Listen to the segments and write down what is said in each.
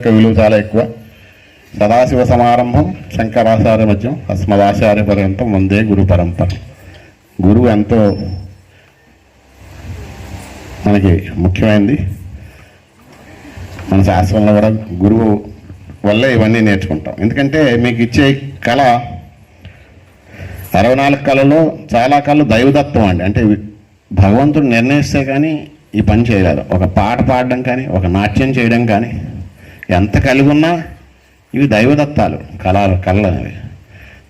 యొక్క విలువ చాలా ఎక్కువ. సదాశివ సమారంభం శంకరాచార్య మధ్యం అస్మదాచార్య పర్యంతం వందే గురు పరంపర. గురువు ఎంతో మనకి ముఖ్యమైనది మన శాస్త్రంలో కూడా గురువు వల్లే ఇవన్నీ నేర్చుకుంటాం. ఎందుకంటే మీకు ఇచ్చే కళ అరవై నాలుగు కళలో చాలా కళలు దైవదత్వం అండి. అంటే భగవంతుడు నిర్ణయిస్తే కానీ ఈ పని చేయలేరు ఒక పాట పాడడం కానీ ఒక నాట్యం చేయడం కానీ ఎంత కలిగి ఉన్నా ఇవి దైవదత్తాలు కళలు కళలు అనేవి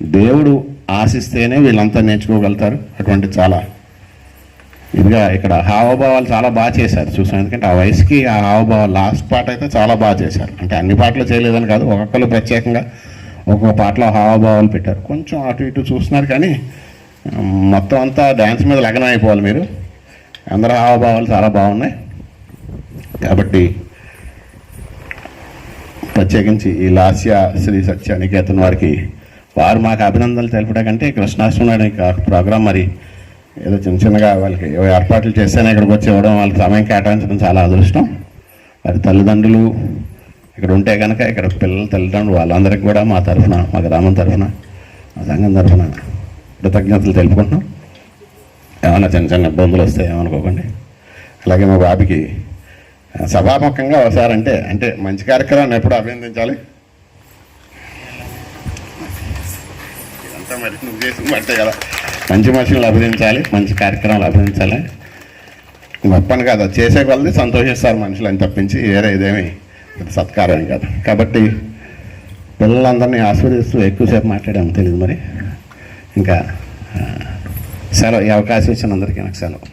దేవుడు ఆశిస్తేనే వీళ్ళంతా నేర్చుకోగలుగుతారు. అటువంటి చాలా ఇదిగా ఇక్కడ హావభావాలు చాలా బాగా చేశారు. చూసాం ఎందుకంటే ఆ వయసుకి ఆ హావభావాలు లాస్ట్ పాట అయితే చాలా బాగా చేశారు. అంటే అన్ని పాటలు చేయలేదని కాదు ఒక్కొక్కరు ప్రత్యేకంగా ఒక్కొక్క పాటలో హావభావాలు పెట్టారు. కొంచెం అటు ఇటు చూస్తున్నారు కానీ మొత్తం అంతా డ్యాన్స్ మీద లగ్నం అయిపోవాలి మీరు. అందరూ హావభావాలు చాలా బాగున్నాయి. కాబట్టి ప్రత్యేకించి ఈ లాస్య శ్రీ సత్య నికేతన్ వారికి వారు మాకు అభినందనలు తెలపడం కంటే కృష్ణాష్టమి ప్రోగ్రాం మరి ఏదో చిన్న చిన్నగా వాళ్ళకి ఏవో ఏర్పాట్లు చేస్తేనే ఇక్కడికి వచ్చి ఇవ్వడం వాళ్ళకి సమయం కేటాయించడం చాలా అదృష్టం. వారి తల్లిదండ్రులు ఇక్కడ ఉంటే కనుక ఇక్కడ పిల్లల తల్లిదండ్రులు వాళ్ళందరికీ కూడా మా తరఫున మా గ్రామం తరఫున మా సంఘం తరఫున కృతజ్ఞతలు తెలుపుకుంటున్నాం. ఏమైనా చిన్న చిన్న ఇబ్బందులు వస్తాయి ఏమనుకోకండి. అలాగే మా బాబుకి సభాముఖంగా ఒకసారి అంటే అంటే మంచి కార్యక్రమాన్ని ఎప్పుడు అభినందించాలి? ఇదంతా మరి నువ్వు చేసిన బట్టే కదా. మంచి మనుషులను అభినందించాలి మంచి కార్యక్రమాలు అభినందించాలి. గొప్పని కాదు చేసే వాళ్ళని సంతోషిస్తారు మనుషులు అని తప్పించి వేరే ఇదేమి పెద్ద సత్కారం కాదు. కాబట్టి పిల్లలందరినీ ఆస్వాదిస్తూ ఎక్కువసేపు మాట్లాడాము తెలియదు మరి. ఇంకా సెలవు ఈ అవకాశం ఇచ్చిన అందరికీ నాకు సెలవు.